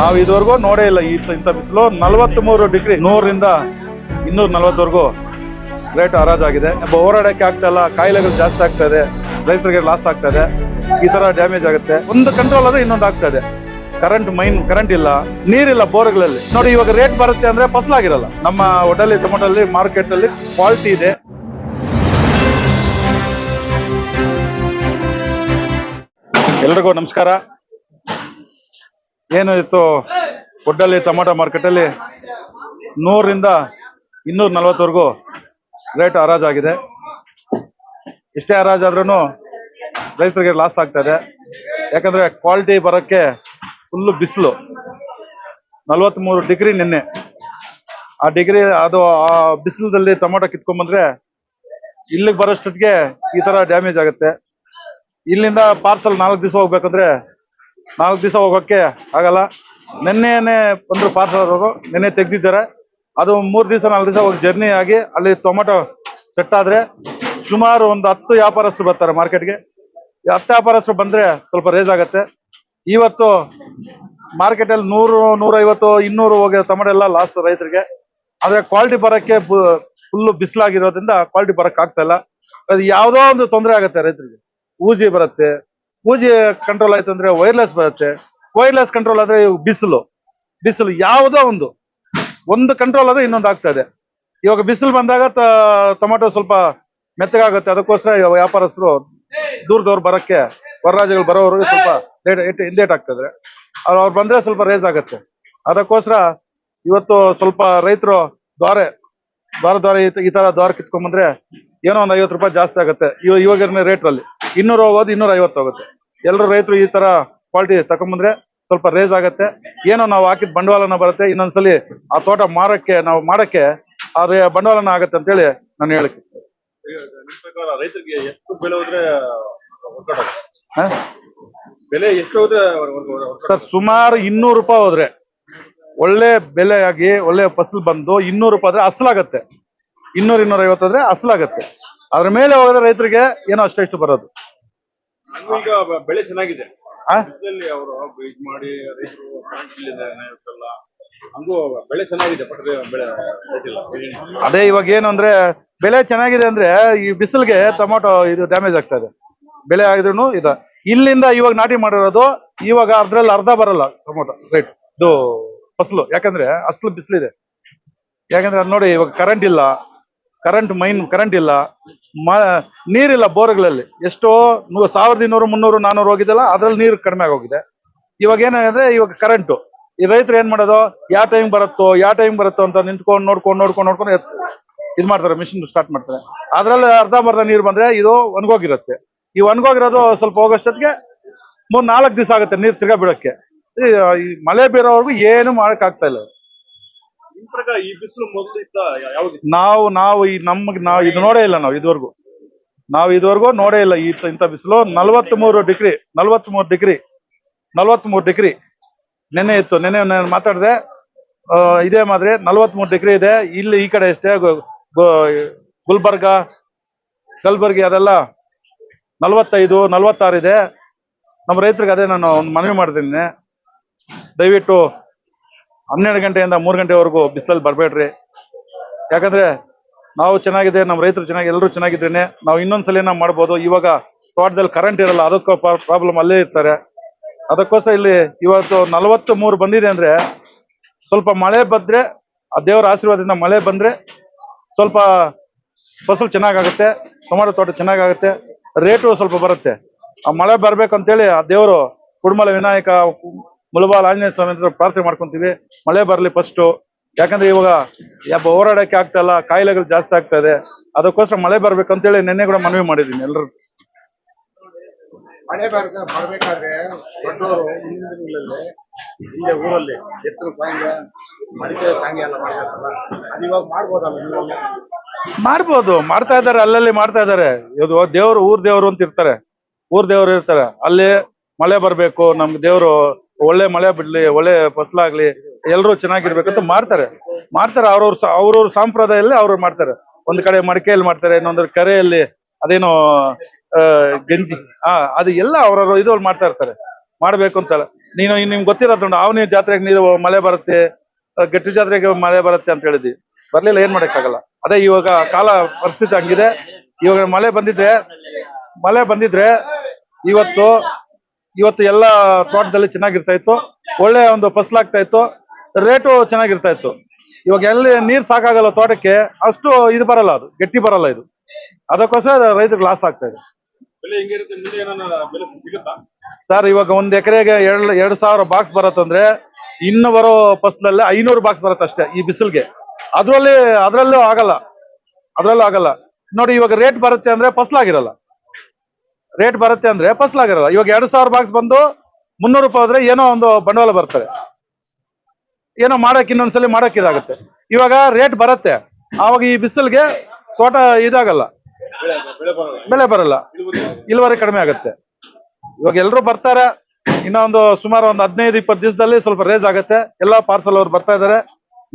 ನಾವು ಇದುವರೆಗೂ ನೋಡೇ ಇಲ್ಲ ಈ ಇಂಥ ಬಿಸಿಲು. ನಲವತ್ತ್ ಮೂರು ಡಿಗ್ರಿ, ನೂರರಿಂದ ಇನ್ನೂರ ನಲವತ್ತವರೆಗೂ ರೇಟ್ ಹರಾಜಾಗಿದೆ ಓಡಾಡೋಕೆ ಆಗ್ತಾ ಇಲ್ಲ. ಕಾಯಿಲೆಗಳು ಜಾಸ್ತಿ ಆಗ್ತಾ ಇದೆ. ರೈತರಿಗೆ ಲಾಸ್ ಆಗ್ತಾ ಇದೆ. ಈ ತರ ಡ್ಯಾಮೇಜ್ ಆಗುತ್ತೆ. ಒಂದು ಕಂಟ್ರೋಲ್ ಆದ್ರೆ ಇನ್ನೊಂದು ಆಗ್ತಾ ಇದೆ. ಕರೆಂಟ್ ಮೈನ್ ಕರೆಂಟ್ ಇಲ್ಲ. ನೀರಿಲ್ಲ ಬೋರ್ಗಳಲ್ಲಿ. ನೋಡಿ, ಇವಾಗ ರೇಟ್ ಬರುತ್ತೆ ಅಂದ್ರೆ ಫಸಲಾಗಿರಲ್ಲ. ನಮ್ಮ ಹೋಟೆಲ್ ಟೊಮೊಟೊಲ್ಲಿ ಮಾರ್ಕೆಟ್ ಅಲ್ಲಿ ಕ್ವಾಲಿಟಿ ಇದೆ. ಎಲ್ರಿಗೂ ನಮಸ್ಕಾರ. ಏನು ಇತ್ತು ಒಡ್ಡಲ್ಲಿ ಟೊಮೊಟೊ ಮಾರ್ಕೆಟಲ್ಲಿ ನೂರರಿಂದ ಇನ್ನೂರ ನಲ್ವತ್ತವರೆಗೂ ರೇಟ್ ಹರಾಜಾಗಿದೆ ಇಷ್ಟೇ ಹರಾಜಾದ್ರೂ ರೈತರಿಗೆ ಲಾಸ್ ಆಗ್ತಾ ಇದೆ. ಯಾಕಂದ್ರೆ ಕ್ವಾಲಿಟಿ ಬರೋಕ್ಕೆ ಫುಲ್ಲು ಬಿಸಿಲು. ನಲ್ವತ್ತ್ಮೂರು ಡಿಗ್ರಿ ನಿನ್ನೆ. ಆ ಡಿಗ್ರಿ, ಅದು ಆ ಬಿಸಿಲದಲ್ಲಿ ಟೊಮೊಟೊ ಕಿತ್ಕೊಂಡ್ಬಂದ್ರೆ ಇಲ್ಲಿಗೆ ಬರೋಷ್ಟೊತ್ತಿಗೆ ಈ ತರ ಡ್ಯಾಮೇಜ್ ಆಗುತ್ತೆ. ಇಲ್ಲಿಂದ ಪಾರ್ಸಲ್ ನಾಲ್ಕು ದಿವಸ ಹೋಗ್ಬೇಕಂದ್ರೆ ನಾಲ್ಕು ದಿವಸ ಹೋಗೋಕ್ಕೆ ಆಗಲ್ಲ. ನಿನ್ನೆನೆ ಬಂದ್ರು ಪಾರ್ಸಲ್ ಅವರು, ನಿನ್ನೆ ತೆಗ್ದಿದ್ದಾರೆ. ಅದು ಮೂರು ದಿವಸ, ನಾಲ್ಕು ದಿವಸ ಹೋಗಿ ಜರ್ನಿ ಆಗಿ ಅಲ್ಲಿ ಟೊಮೆಟೊ ಸೆಟ್ ಆದ್ರೆ ಸುಮಾರು ಒಂದು ಹತ್ತು ವ್ಯಾಪಾರಸ್ಥರು ಬರ್ತಾರೆ ಮಾರ್ಕೆಟ್ಗೆ ಹತ್ತು ವ್ಯಾಪಾರಸ್ಥರು ಬಂದ್ರೆ ಸ್ವಲ್ಪ ರೇಜ್ ಆಗುತ್ತೆ. ಇವತ್ತು ಮಾರ್ಕೆಟಲ್ಲಿ ನೂರು, ನೂರೈವತ್ತು, ಇನ್ನೂರು ಹೋಗಿ ಟೊಮೆಟೊ ಎಲ್ಲ ಲಾಸ್ ರೈತರಿಗೆ. ಆದ್ರೆ ಕ್ವಾಲಿಟಿ ಬರಕ್ಕೆ ಫುಲ್ ಬಿಸಿಲಾಗಿರೋದ್ರಿಂದ ಕ್ವಾಲಿಟಿ ಬರಕ್ ಆಗ್ತಾ ಇಲ್ಲ. ಅದು ಯಾವುದೋ ಒಂದು ತೊಂದರೆ ಆಗುತ್ತೆ ರೈತರಿಗೆ. ಊಜಿ ಬರುತ್ತೆ. ಊಜಿ ಕಂಟ್ರೋಲ್ ಆಯ್ತು ಅಂದ್ರೆ ವೈರ್ಲೆಸ್ ಬರುತ್ತೆ. ವೈರ್ಲೆಸ್ ಕಂಟ್ರೋಲ್ ಆದ್ರೆ ಬಿಸಿಲು. ಬಿಸಿಲು ಯಾವುದೋ ಒಂದು. ಒಂದು ಕಂಟ್ರೋಲ್ ಆದ್ರೆ ಇನ್ನೊಂದು ಆಗ್ತಾ ಇದೆ. ಇವಾಗ ಬಿಸಿಲು ಬಂದಾಗ ಟೊಮೆಟೊ ಸ್ವಲ್ಪ ಮೆತ್ತಗಾಗುತ್ತೆ. ಅದಕ್ಕೋಸ್ಕರ ವ್ಯಾಪಾರಸ್ಥರು ದೂರದವ್ರು ಬರಕ್ಕೆ ಹೊರರಾಜ್ಯಗಳು ಬರೋವ್ರಿಗೆ ಸ್ವಲ್ಪ ಲೇಟ್ ಲೇಟ್ ಆಗ್ತದೆ ಅವ್ರು ಬಂದ್ರೆ ಸ್ವಲ್ಪ ರೇಸ್ ಆಗುತ್ತೆ. ಅದಕ್ಕೋಸ್ಕರ ಇವತ್ತು ಸ್ವಲ್ಪ ರೈತರು ದ್ವಾರೆ, ದ್ವಾರ ದ್ವಾರ ಈ ತರ ದ್ವಾರ ಕಿತ್ಕೊಂಡ್ಬಂದ್ರೆ ಏನೋ ಒಂದು ಐವತ್ತು ರೂಪಾಯಿ ಜಾಸ್ತಿ ಆಗುತ್ತೆ. ಇವಾಗ ಇವಾಗಿನ ರೇಟ್ ಅಲ್ಲಿ. ಇನ್ನೂರು ಹೋಗೋದು ಇನ್ನೂರ ಐವತ್ತು ಹೋಗುತ್ತೆ. ಎಲ್ಲರೂ ರೈತರು ಈ ತರ ಕ್ವಾಲಿಟಿ ತಗೊಂಬಂದ್ರೆ ಸ್ವಲ್ಪ ರೇಸ್ ಆಗುತ್ತೆ. ಏನೋ ನಾವು ಹಾಕಿದ ಬಂಡವಾಳನ ಬರುತ್ತೆ. ಇನ್ನೊಂದ್ಸಲಿ ಆ ತೋಟ ಮಾರಕ್ಕೆ ನಾವು ಮಾಡಕ್ಕೆ ಆ ಬಂಡವಾಳನ ಆಗತ್ತೆ ಅಂತೇಳಿ ನಾನು ಹೇಳಕ್ಕೆ ರೈತರಿಗೆ ಎಷ್ಟು ಬೆಲೆ ಹೋದ್ರೆ ಎಷ್ಟು ಹೋದ್ರೆ ಸರ್ ಸುಮಾರು ಇನ್ನೂರು ರೂಪಾಯಿ ಹೋದ್ರೆ ಒಳ್ಳೆ ಬೆಲೆ ಆಗಿ ಒಳ್ಳೆ ಫಸಲು ಬಂದು ಇನ್ನೂರು ರೂಪಾಯಿ ಆದ್ರೆ ಅಸಲಾಗತ್ತೆ. ಇನ್ನೂರ ಇನ್ನೂರ ಐವತ್ತು ಆದ್ರೆ ಅಸಲಾಗತ್ತೆ. ಅದ್ರ ಮೇಲೆ ಹೋಗದ ರೈತರಿಗೆ ಏನೋ ಅಷ್ಟೇ ಇಷ್ಟು ಬರೋದು ಈಗ ಬೆಳೆ ಚೆನ್ನಾಗಿದೆ? ಬಿಸಿಲಲ್ಲಿ ಅವರು ಇದು ಮಾಡಿ ರೈತರು ಹಂಗೂ ಬೆಳೆ ಚೆನ್ನಾಗಿದೆ ಬಟ್ ಬೆಳೆ ಅದೇ ಇವಾಗ ಏನು ಅಂದ್ರೆ ಬೆಲೆ ಚೆನ್ನಾಗಿದೆ ಅಂದ್ರೆ ಈ ಬಿಸಿಲ್ಗೆ ಟೊಮೊಟೊ ಇದು ಡ್ಯಾಮೇಜ್ ಆಗ್ತಾ ಇದೆ ಬೆಳೆ ಆಗಿದ್ರು ಇದ. ಇಲ್ಲಿಂದ ಇವಾಗ ನಾಟಿ ಮಾಡಿರೋದು ಇವಾಗ ಅದ್ರಲ್ಲಿ ಅರ್ಧ ಬರಲ್ಲ ಟೊಮೊಟೊ ರೈಟ್ ಇದು ಫಸಲು. ಯಾಕಂದ್ರೆ ಅಸಲು ಬಿಸಿಲಿದೆ. ಯಾಕಂದ್ರೆ ಅದ್ ನೋಡಿ ಇವಾಗ ಕರೆಂಟ್ ಇಲ್ಲ. ಕರೆಂಟ್ ಮೈನ್ ಕರೆಂಟ್ ಇಲ್ಲ. ಮ, ನೀರಿಲ್ಲ ಬೋರ್ಗಳಲ್ಲಿ. ಎಷ್ಟೋ ಸಾವಿರದ ಇನ್ನೂರು ಮುನ್ನೂರು, ನಾನೂರು ಹೋಗಿದ್ದಲ್ಲ, ಅದ್ರಲ್ಲಿ ನೀರು ಕಡಿಮೆ ಆಗೋಗಿದೆ. ಇವಾಗ ಏನಾಗಿದೆ, ಇವಾಗ ಕರೆಂಟು ಈ ರೈತರು ಏನ್ ಮಾಡೋದು? ಯಾವ ಟೈಮ್ ಬರುತ್ತೋ ಯಾವ ಟೈಮ್ ಬರುತ್ತೋ ಅಂತ ನಿಂತ್ಕೊಂಡು, ನೋಡ್ಕೊಂಡು ನೋಡ್ಕೊಂಡು ನೋಡ್ಕೊಂಡು ಇದು ಮಾಡ್ತಾರೆ ಮಿಷಿನ್ ಸ್ಟಾರ್ಟ್ ಮಾಡ್ತಾರೆ. ಅದ್ರಲ್ಲಿ ಅರ್ಧಂಬರ್ಧ ನೀರು ಬಂದ್ರೆ ಇದು ಒಣಗೋಗಿರುತ್ತೆ. ಈ ಒಣಗೋಗಿರೋದು ಸ್ವಲ್ಪ ಹೋಗೋಷ್ಟೊತ್ತಿಗೆ ಮೂರ್ ನಾಲ್ಕು ದಿವಸ ಆಗುತ್ತೆ ನೀರು ತಿರ್ಗಾ ಬಿಡೋಕ್ಕೆ ಮಳೆ ಬೀರೋವರೆಗೂ ಏನು ಮಾಡಕ್ ಆಗ್ತಾ ಇಲ್ಲ. ನಾವು ನಾವು ಈ ನಮ್ಗೆ, ನಾವು ಇದು ನೋಡೇ ಇಲ್ಲ ನಾವು ಇದುವರೆಗೂ. ನಾವು ಇದುವರೆಗೂ ನೋಡೇ ಇಲ್ಲ ಈ ಇಂಥ ಬಿಸಿಲು. ನಲ್ವತ್ ಡಿಗ್ರಿ ನಲವತ್ತ್ ಮೂರು ಡಿಗ್ರಿ ನಲವತ್ತ್ ಮೂರು ಡಿಗ್ರಿ. ನೆನೆ ಇತ್ತು. ನೆನೆ ನಾನು ಮಾತಾಡಿದೆ ಇದೇ ಮಾದರಿ ನಲ್ವತ್ ಮೂರು ಡಿಗ್ರಿ ಇದೆ. ಇಲ್ಲಿ ಈ ಕಡೆ ಗು- ಗುಲ್ಬರ್ಗ, ಕಲ್ಬರ್ಗಿ ಅದೆಲ್ಲ ನಲ್ವತ್ತೈದು, ನಲ್ವತ್ತಾರು ಇದೆ. ನಮ್ಮ ರೈತರಿಗೆ ಅದೇ ನಾನು ಮನವಿ ಮಾಡಿದ್ದೀನಿ ದಯವಿಟ್ಟು ಹನ್ನೆರಡು ಗಂಟೆಯಿಂದ ಮೂರು ಗಂಟೆವರೆಗೂ ಬಿಸಿಲಲ್ಲಿ ಬರಬೇಡ್ರಿ. ಯಾಕಂದ್ರೆ ನಾವು ಚೆನ್ನಾಗಿದೆ ನಮ್ಮ ರೈತರು ಚೆನ್ನಾಗಿ, ಎಲ್ಲರೂ ಚೆನ್ನಾಗಿದ್ದೇನೆ. ನಾವು ಇನ್ನೊಂದ್ಸಲಿನ ಮಾಡ್ಬೋದು. ಇವಾಗ ತೋಟದಲ್ಲಿ ಕರೆಂಟ್ ಇರಲ್ಲ, ಅದಕ್ಕೂ ಪ್ರಾಬ್ಲಮ್ ಅಲ್ಲೇ ಇರ್ತಾರೆ. ಅದಕ್ಕೋಸ್ಕರ ಇಲ್ಲಿ ಇವತ್ತು ನಲವತ್ತು ಮೂರು ಬಂದಿದೆ ಅಂದ್ರೆ ಸ್ವಲ್ಪ ಮಳೆ ಬಂದ್ರೆ, ಆ ದೇವರ ಆಶೀರ್ವಾದದಿಂದ ಮಳೆ ಬಂದ್ರೆ ಸ್ವಲ್ಪ ಫಸಲು ಚೆನ್ನಾಗಾಗುತ್ತೆ, ಟೊಮಾಟೊ ತೋಟ ಚೆನ್ನಾಗಾಗುತ್ತೆ, ರೇಟು ಸ್ವಲ್ಪ ಬರುತ್ತೆ. ಆ ಮಳೆ ಬರ್ಬೇಕಂತೇಳಿ ಆ ದೇವರು ಕುಡುಮಲ ವಿನಾಯಕ ಮುಳಬಾಲ್ ಆಂಜನೇಯ ಸ್ವಾಮಿ ಹತ್ರ ಪ್ರಾರ್ಥನೆ ಮಾಡ್ಕೊಂತೀವಿ. ಮಳೆ ಬರಲಿ ಫಸ್ಟು ಯಾಕಂದ್ರೆ ಇವಾಗ ಯಾವ ಹೋರಾಡಕ್ಕೆ ಆಗ್ತಾ ಇಲ್ಲ ಕಾಯಿಲೆಗಳು ಜಾಸ್ತಿ ಆಗ್ತಾ ಇದೆ. ಅದಕ್ಕೋಸ್ಕರ ಮಳೆ ಬರ್ಬೇಕಂತೇಳಿ ನಿನ್ನೆ ಕೂಡ ಮನವಿ ಮಾಡಿದ್ದೀನಿ ಎಲ್ಲರೂ ಮಳೆ ಬರ್ಬೇಕಾದ್ರೆ ದೊಡ್ಡವರು ಮುಂದಿನ ಇಲ್ಲೇ ಊರಲ್ಲಿ ಎತ್ತರು ಮಡಿಕೆ ಎಲ್ಲ ಮಾಡ್ಬೇಕಲ್ಲ ಅದು ಇವಾಗ ಮಾಡ್ಬೋದಲ್ಲ ನೀವು ಮಾಡ್ಬೋದು. ಮಾಡ್ತಾ ಇದ್ದಾರೆ ಅಲ್ಲಲ್ಲಿ ಮಾಡ್ತಾ ಇದ್ದಾರೆ. ಇದು ದೇವ್ರು ಊರ್ ದೇವ್ರು ಅಂತ ಇರ್ತಾರೆ. ಊರ್ ದೇವ್ರು ಇರ್ತಾರೆ. ಅಲ್ಲಿ ಮಳೆ ಬರ್ಬೇಕು ನಮ್ಗೆ ದೇವ್ರು ಒಳ್ಳೆ ಮಳೆ ಬಿಡ್ಲಿ, ಒಳ್ಳೆ ಫಸಲಾಗ್ಲಿ ಎಲ್ಲರೂ ಚೆನ್ನಾಗಿರ್ಬೇಕಂತ ಮಾಡ್ತಾರೆ. ಮಾಡ್ತಾರೆ, ಅವ್ರವ್ರ ಅವ್ರವ್ರ ಸಂಪ್ರದಾಯದಲ್ಲಿ ಅವ್ರು ಮಾಡ್ತಾರೆ. ಒಂದ್ ಕಡೆ ಮಡಿಕೆಯಲ್ಲಿ ಮಾಡ್ತಾರೆ ಇನ್ನೊಂದ್ರ ಕರೆಯಲ್ಲಿ ಅದೇನೋ ಗಂಜಿ, ಆ, ಅದು ಎಲ್ಲ ಅವ್ರವ್ರ ಇದ್ರಲ್ಲಿ ಮಾಡ್ತಾ ಇರ್ತಾರೆ. ಮಾಡ್ಬೇಕು ಅಂತಲ್ಲ ನೀನು, ನಿಮ್ಗೆ ಗೊತ್ತಿರೋದು ಅವನಿ ಜಾತ್ರೆಗೆ ನೀರು ಮಳೆ ಬರುತ್ತೆ ಗಟ್ಟಿ ಜಾತ್ರೆಗೆ ಮಳೆ ಬರುತ್ತೆ ಅಂತ ಹೇಳಿದ್ವಿ. ಬರ್ಲಿಲ್ಲ, ಏನ್ ಮಾಡಕ್ಕಾಗಲ್ಲ. ಅದೇ ಇವಾಗ ಕಾಲ ಪರಿಸ್ಥಿತಿ ಹಂಗಿದೆ. ಇವಾಗ ಮಳೆ ಬಂದಿದ್ರೆ ಮಳೆ ಬಂದಿದ್ರೆ ಇವತ್ತು ಇವತ್ತು ಎಲ್ಲ ತೋಟದಲ್ಲಿ ಚೆನ್ನಾಗಿರ್ತಾ ಇತ್ತು. ಒಳ್ಳೆ ಒಂದು ಫಸಲಾಗ್ತಾ ಇತ್ತು. ರೇಟು ಚೆನ್ನಾಗಿರ್ತಾ ಇತ್ತು. ಇವಾಗ ಎಲ್ಲಿ ನೀರ್ ಸಾಕಾಗಲ್ಲ ತೋಟಕ್ಕೆ ಅಷ್ಟು ಇದು ಬರಲ್ಲ ಅದು ಗಟ್ಟಿ ಬರಲ್ಲ ಇದು. ಅದಕ್ಕೋಸ್ಕರ ರೈತರಿಗೆ ಲಾಸ್ ಆಗ್ತಾ ಇದೆ. ಸರ್ ಇವಾಗ ಒಂದ್ ಎಕರೆಗೆ ಎರಡ್ ಎರಡ್ ಸಾವಿರ ಬಾಕ್ಸ್ ಬರತ್ತಂದ್ರೆ ಇನ್ನು ಬರೋ ಫಸ್ಲಲ್ಲಿ ಐನೂರು ಬಾಕ್ಸ್ ಬರುತ್ತೆ ಅಷ್ಟೇ ಈ ಬಿಸಿಲ್ಗೆ. ಅದರಲ್ಲಿ ಅದ್ರಲ್ಲೂ ಆಗಲ್ಲ. ಅದ್ರಲ್ಲೂ ಆಗಲ್ಲ. ನೋಡಿ ಇವಾಗ ರೇಟ್ ಬರುತ್ತೆ ಅಂದ್ರೆ ಫಸ್ಲಾಗಿರಲ್ಲ. ರೇಟ್ ಬರುತ್ತೆ ಅಂದ್ರೆ ಫಸಲಾಗಿರಲ್ಲ ಇವಾಗ ಎರಡು ಸಾವಿರ ಬಾಕ್ಸ್ ಬಂದು ಮುನ್ನೂರು ರೂಪಾಯಿ ಹೋದ್ರೆ ಏನೋ ಒಂದು ಬಂಡವಾಳ ಬರ್ತದೆ. ಏನೋ ಮಾಡಕ್ ಇನ್ನೊಂದ್ಸಲಿ ಮಾಡಕ್ ಇದಾಗುತ್ತೆ. ಇವಾಗ ರೇಟ್ ಬರುತ್ತೆ. ಆವಾಗ ಈ ಬಿಸಿಲ್ಗೆ ತೋಟ ಇದಾಗಲ್ಲ. ಬೆಳೆ ಬರೋಲ್ಲ. ಇಳುವರಿ ಕಡಿಮೆ ಆಗುತ್ತೆ. ಇವಾಗ ಎಲ್ಲರೂ ಬರ್ತಾರೆ. ಇನ್ನೊಂದು ಸುಮಾರು ಒಂದು ಹದಿನೈದು, ಇಪ್ಪತ್ತು ದಿವಸದಲ್ಲಿ ಸ್ವಲ್ಪ ರೇಸ್ ಆಗುತ್ತೆ. ಎಲ್ಲ ಪಾರ್ಸಲ್ ಅವ್ರು ಬರ್ತಾ ಇದಾರೆ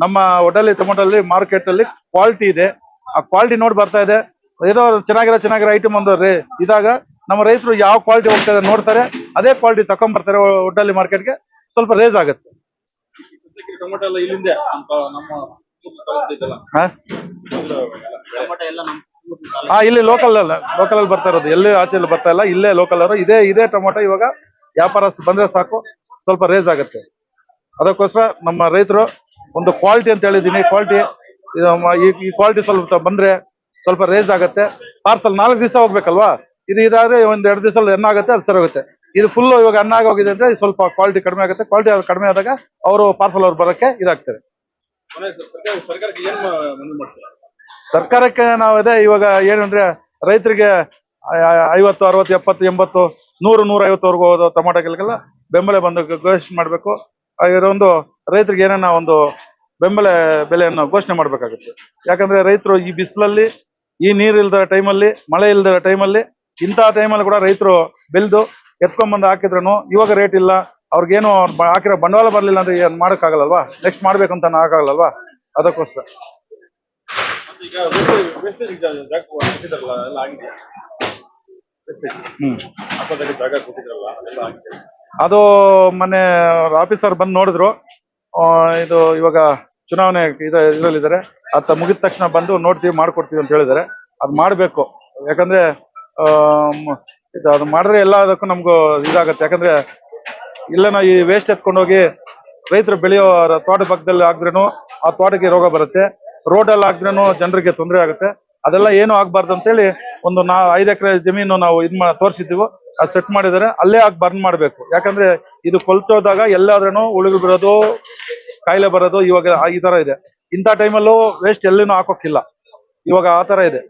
ನಮ್ಮ ಒಡಲಿ ಟೊಮೊಟೊಲ್ಲಿ ಮಾರ್ಕೆಟ್ ಅಲ್ಲಿ ಕ್ವಾಲಿಟಿ ಇದೆ. ಆ ಕ್ವಾಲಿಟಿ ನೋಡಿ ಬರ್ತಾ ಇದೆ. ಏನೋ ಚೆನ್ನಾಗಿರೋ ಚೆನ್ನಾಗಿರೋ ಐಟಮ್ ಒಂದು ಇದಾಗ ನಮ್ಮ ರೈತರು ಯಾವ ಕ್ವಾಲಿಟಿ ಹೋಗ್ತಾ ಇದೆ ನೋಡ್ತಾರೆ ಅದೇ ಕ್ವಾಲಿಟಿ ತಕೊಂಡ್ ಬರ್ತಾರೆ ಒಡ್ಡಲ್ಲಿ ಮಾರ್ಕೆಟ್ಗೆ ಸ್ವಲ್ಪ ರೇಸ್ ಆಗುತ್ತೆ. ಹಾ? ಇಲ್ಲಿ ಲೋಕಲ್ ಅಲ್ಲ ಲೋಕಲ್ ಅಲ್ಲಿ ಬರ್ತಾ ಇರೋದು. ಎಲ್ಲಿ ಆಚೆ ಬರ್ತಾ ಇಲ್ಲ ಇಲ್ಲೇ ಲೋಕಲ್ ಅವರು. ಇದೇ ಇದೇ ಟೊಮೊಟೊ ಇವಾಗ ವ್ಯಾಪಾರ ಬಂದ್ರೆ ಸಾಕು ಸ್ವಲ್ಪ ರೇಸ್ ಆಗುತ್ತೆ. ಅದಕ್ಕೋಸ್ಕರ ನಮ್ಮ ರೈತರು ಒಂದು ಕ್ವಾಲಿಟಿ ಅಂತ ಹೇಳಿದೀನಿ ಕ್ವಾಲಿಟಿ ಈ ಕ್ವಾಲಿಟಿ ಸ್ವಲ್ಪ ಬಂದ್ರೆ ಸ್ವಲ್ಪ ರೇಸ್ ಆಗುತ್ತೆ. ಪಾರ್ಸಲ್ ನಾಲ್ಕು ದಿವಸ ಹೋಗ್ಬೇಕಲ್ವಾ? ಇದು ಇದಾದ್ರೆ ಒಂದ್ ಎರಡು ದಿವಸ ಎಣ್ಣಾಗುತ್ತೆ ಅದು ಸರಿ ಹೋಗುತ್ತೆ. ಇದು ಫುಲ್ ಇವಾಗ ಅನ್ನ ಹೋಗಿದೆ ಅಂದ್ರೆ ಸ್ವಲ್ಪ ಕ್ವಾಲಿಟಿ ಕಡಿಮೆ ಆಗುತ್ತೆ. ಕ್ವಾಲಿಟಿ ಕಡಿಮೆ ಆದಾಗ ಅವರು ಪಾರ್ಸಲ್ ಅವ್ರು ಬರೋಕೆ ಇದಾಗ್ತದೆ. ಸರ್ಕಾರ ಸರ್ಕಾರಕ್ಕೆ ನಾವು ಅದೇ ಇವಾಗ ಏನಂದ್ರೆ ರೈತರಿಗೆ ಐವತ್ತು, ಅರವತ್ತು, ಎಪ್ಪತ್ತು, ಎಂಬತ್ತು, ನೂರು ನೂರ ಐವತ್ತವರೆಗೂ ಹೋದ ಟೊಮಾಟೋಗಳಿಗೆಲ್ಲ ಬೆಂಬಲ ಬಂದು ಘೋಷಣೆ ಮಾಡಬೇಕು. ಒಂದು ರೈತರಿಗೆ ಏನೇನ ಒಂದು ಬೆಂಬಲ ಬೆಲೆಯನ್ನು ಘೋಷಣೆ ಮಾಡಬೇಕಾಗುತ್ತೆ. ಯಾಕಂದ್ರೆ ರೈತರು ಈ ಬಿಸಿಲಲ್ಲಿ, ಈ ನೀರು ಇಲ್ದ ಟೈಮಲ್ಲಿ ಮಳೆ ಇಲ್ದ ಟೈಮಲ್ಲಿ ಇಂಥ ಟೈಮಲ್ಲಿ ಕೂಡ ರೈತರು ಬೆಳೆದು ಎತ್ಕೊಂಡ್ಬಂದು ಹಾಕಿದ್ರು ಇವಾಗ ರೇಟ್ ಇಲ್ಲ. ಅವ್ರಿಗೇನು ಹಾಕಿರೋ ಬಂಡವಾಳ ಬರಲಿಲ್ಲ ಅಂದ್ರೆ ಏನ್ ಮಾಡೋಕ್ಕಾಗಲ್ವಾ ನೆಕ್ಸ್ಟ್ ಮಾಡ್ಬೇಕಂತ ಆಗಲ್ಲವಾ ಅದಕ್ಕೋಸ್ಕರ. ಅದು ಮೊನ್ನೆ ಆಫೀಸರ್ ಬಂದು ನೋಡಿದ್ರು. ಇದು ಇವಾಗ ಚುನಾವಣೆ ಇದು, ಇದರಲ್ಲಿದ್ದಾರೆ. ಅತ್ತ ಮುಗಿದ ತಕ್ಷಣ ಬಂದು ನೋಡ್ತೀವಿ, ಮಾಡ್ಕೊಡ್ತೀವಿ ಅಂತ ಹೇಳಿದ್ದಾರೆ. ಅದು ಮಾಡಬೇಕು. ಯಾಕಂದ್ರೆ ಇದು ಅದು ಮಾಡಿದ್ರೆ ಎಲ್ಲದಕ್ಕೂ ನಮ್ಗೂ ಇದಾಗುತ್ತೆ. ಯಾಕಂದ್ರೆ ಇಲ್ಲನ ಈ ವೇಸ್ಟ್ ಎತ್ಕೊಂಡೋಗಿ ರೈತರು ಬೆಳೆಯೋ ತೋಟ ಪಕ್ಕದಲ್ಲಿ ಹಾಕಿದ್ರೂ ಆ ತೋಟಕ್ಕೆ ರೋಗ ಬರುತ್ತೆ. ರೋಡ್ ಅಲ್ಲಿ ಹಾಕಿದ್ರೂ ಜನರಿಗೆ ತೊಂದರೆ ಆಗುತ್ತೆ. ಅದೆಲ್ಲ ಏನು ಆಗ್ಬಾರ್ದು ಅಂತೇಳಿ ಒಂದು ನಾ, ಐದು ಎಕರೆ ಜಮೀನು ನಾವು ಇದ್ ಮಾ, ತೋರಿಸಿದ್ದೀವೋ. ಅದು ಸೆಟ್ ಮಾಡಿದರೆ, ಅಲ್ಲೇ ಆಗಿ ಬರ್ನ್ ಮಾಡಬೇಕು. ಯಾಕಂದ್ರೆ ಇದು ಕೊಲ್ತೋದಾಗ ಎಲ್ಲಾದ್ರೂ ಉಳುಗು ಬರೋದು, ಕಾಯಿಲೆ ಬರೋದು ಇವಾಗ ಈ ತರ ಇದೆ. ಇಂಥ ಟೈಮಲ್ಲೂ ವೇಸ್ಟ್ ಎಲ್ಲಿನೂ ಹಾಕೋಕ್ಕಿಲ್ಲ. ಇವಾಗ ಆ ತರ ಇದೆ.